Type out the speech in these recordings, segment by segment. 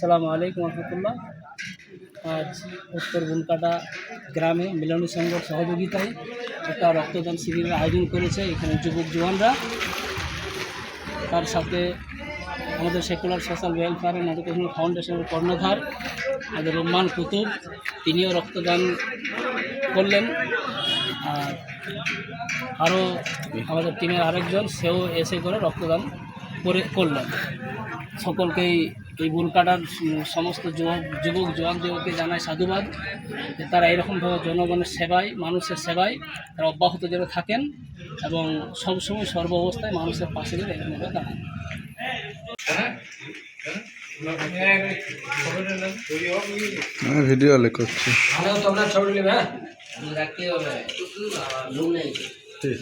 সালামু আলাইকুম রহমতুল্লাহ। আজ উত্তর বুনকাটা গ্রামে মিলনী সংঘের সহযোগিতায় একটা রক্তদান শিবিরের আয়োজন করেছে এখানে যুবক জওয়ানরা। তার সাথে আমাদের secular social welfare and educational ফাউন্ডেশনের কর্ণধার আমাদের রহমান কুতুব তিনিও রক্তদান করলেন। আর আরও আমাদের টিমের আরেকজন, সেও এসে করে রক্তদান করে করলেন। সকলকেই এই বুনকাটার সমস্ত যুবক যুবক যুবককে জানায় সাধুবাদ যে তারা এরকমভাবে জনগণের সেবায় মানুষের সেবায় তারা অব্যাহত যেন থাকেন এবং সবসময় সর্ব অবস্থায় মানুষের পাশে যেন এরকমভাবে দাঁড়ান। হ্যাঁ ভিডিও লে করছি। এখানে গাড়ি কেউ বলে ছবিটা তুলে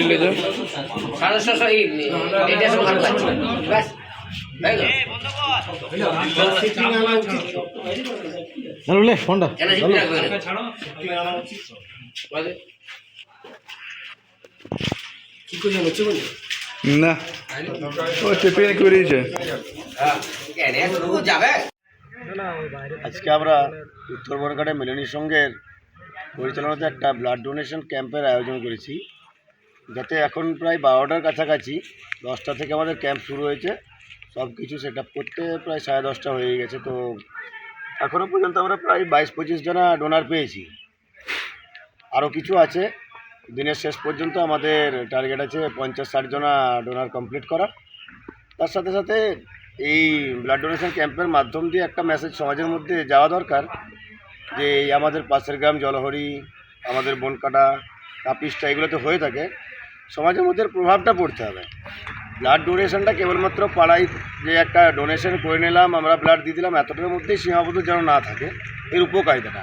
নিয়ে যাও সাড়ে ছশো এই এটা সব ভালো লাগছে ব্যাস তাই তো লে ফোনটা কেন জিপি রাখবে বলে কি না। আজকে আমরা উত্তর বরঘাটে মিলনী সংঘের পরিচালনাতে একটা ব্লাড ডোনেশন ক্যাম্পের আয়োজন করেছি। যাতে এখন প্রায় বারোটার কাছাকাছি, দশটা থেকে আমাদের ক্যাম্প শুরু হয়েছে। সব কিছু সেট আপ করতে প্রায় সাড়ে দশটা হয়ে গেছে, তো এখনও পর্যন্ত আমরা প্রায় বাইশ পঁচিশ জনা ডোনার পেয়েছি। আরও কিছু আছে, দিনের শেষ পর্যন্ত আমাদের টার্গেট আছে পঞ্চাশ ষাট জনা ডোনার কমপ্লিট করা তার সাথে সাথে এই ব্লাড ডোনেশন ক্যাম্পের মাধ্যম দিয়ে একটা মেসেজ সমাজের মধ্যে যাওয়া দরকার, যে আমাদের পাশের গ্রাম জলহরি, আমাদের বনকাটা কাপিসটা এগুলোতে হয়ে থাকে। সমাজের মধ্যে প্রভাবটা পড়তে হবে। ব্লাড ডোনেশনটা কেবলমাত্র পাড়ায় যে একটা ডোনেশন করে নিলাম, আমরা ব্লাড দিয়ে দিলাম, এতটার মধ্যেই সীমাবদ্ধ যেন না থাকে, এর উপকারিতাটা।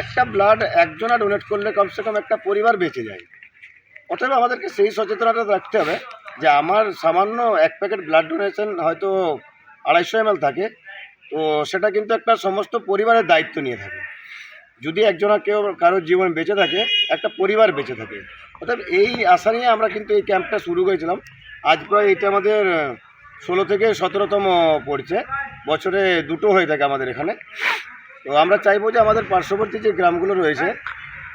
একটা ব্লাড একজনা ডোনেট করলে কমসে কম একটা পরিবার বেঁচে যায়। অতএব আমাদেরকে সেই সচেতনতা রাখতে হবে যে আমার সামান্য এক প্যাকেট ব্লাড ডোনেশন হয়তো আড়াইশো এম থাকে, তো সেটা কিন্তু একটা সমস্ত পরিবারের দায়িত্ব নিয়ে থাকে। যদি একজনা কেউ কারোর জীবন বেঁচে থাকে, একটা পরিবার বেঁচে থাকে। অর্থাৎ এই আশা নিয়ে আমরা কিন্তু এই ক্যাম্পটা শুরু করেছিলাম। আজ প্রায় এটা আমাদের ষোলো থেকে সতেরোতম পড়ছে। বছরে দুটো হয়ে থাকে আমাদের এখানে। তো আমরা চাইব যে আমাদের পার্শ্ববর্তী যে গ্রামগুলো রয়েছে,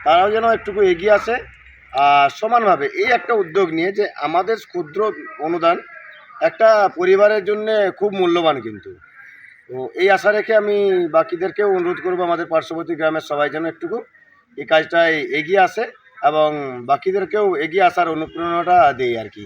তারাও যেন একটুকু এগিয়ে আসে আর সমানভাবে এই একটা উদ্যোগ নিয়ে যে আমাদের ক্ষুদ্র অনুদান একটা পরিবারের জন্য খুব মূল্যবান কিন্তু। তো এই আশা রেখে আমি বাকিদেরকেও অনুরোধ করব আমাদের পার্শ্ববর্তী গ্রামের সবাই যেন একটুকু এই কাজটায় এগিয়ে আসে এবং বাকিদেরকেও এগিয়ে আসার অনুপ্রেরণাটা দেয় আর কি।